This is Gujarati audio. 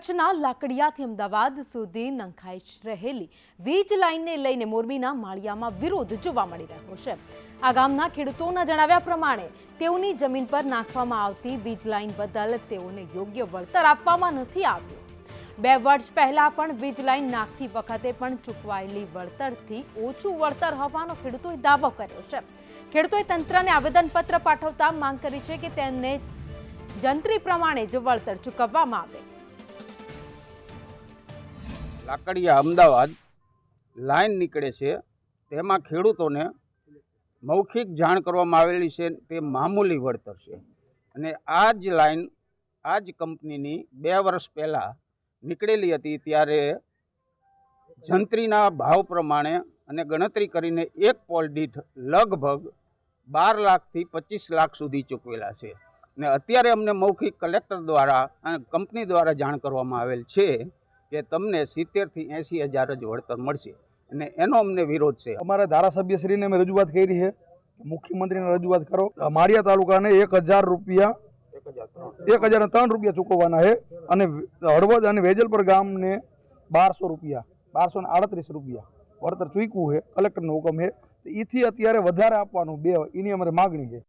કચ્છના લાકડિયાથી અમદાવાદ સુધી નંખાઈ રહેલી વીજ લાઇનને લઈને મોરબીના માળિયામાં વિરોધ જોવા મળી રહ્યો છે. આ ગામના ખેડૂતોના જણાવ્યા પ્રમાણે, તેઓની જમીન પર નાખવામાં આવતી વીજ લાઇન બદલ તેઓને યોગ્ય વળતર આપવામાં નથી આવ્યું. બે વર્ષ પહેલા પણ વીજ લાઇન નાખતી વખતે પણ ચૂકવાયેલી વળતરથી ઓછું વળતર હોવાનો ખેડૂતોએ દાવો કર્યો છે. ખેડૂતોએ તંત્રને આવેદનપત્ર પાઠવતા માંગ કરી છે કે તેમને જંત્રી પ્રમાણે જ વળતર ચૂકવવામાં આવે. લાકડિયા અમદાવાદ લાઈન નીકળે છે. તેમાં ખેડૂતોને મૌખિક જાણ કરવામાં આવેલી છે. તે મામૂલી વળતર છે. અને આ જ લાઈન, આ જ કંપનીની બે વર્ષ પહેલાં નીકળેલી હતી ત્યારે જંત્રીના ભાવ પ્રમાણે અને ગણતરી કરીને એક પોલ દીઠ લગભગ બાર લાખથી પચીસ લાખ સુધી ચૂકવેલા છે. ને અત્યારે અમને મૌખિક કલેક્ટર દ્વારા અને કંપની દ્વારા જાણ કરવામાં આવેલ છે. કે તમને સિત્તેરથી એંસી હજાર જ વળતર મળશે. અને એનો અમને વિરોધ છે. અમારા ધારાસભ્યશ્રીને અમે રજૂઆત કરી છે. મુખ્યમંત્રીને રજૂઆત કરો. માળિયા તાલુકાને એક હજાર રૂપિયા એક હજાર ત્રણ. રૂપિયા ચૂકવવાના છે. અને હળવદ અને વેજલપર ગામને બારસો રૂપિયા બારસો ને આડત્રીસ રૂપિયા વળતર ચૂકવું છે. કલેક્ટરનો હુકમ છે. એથી અત્યારે વધારે આપવાનું બે એની અમારે માગણી છે.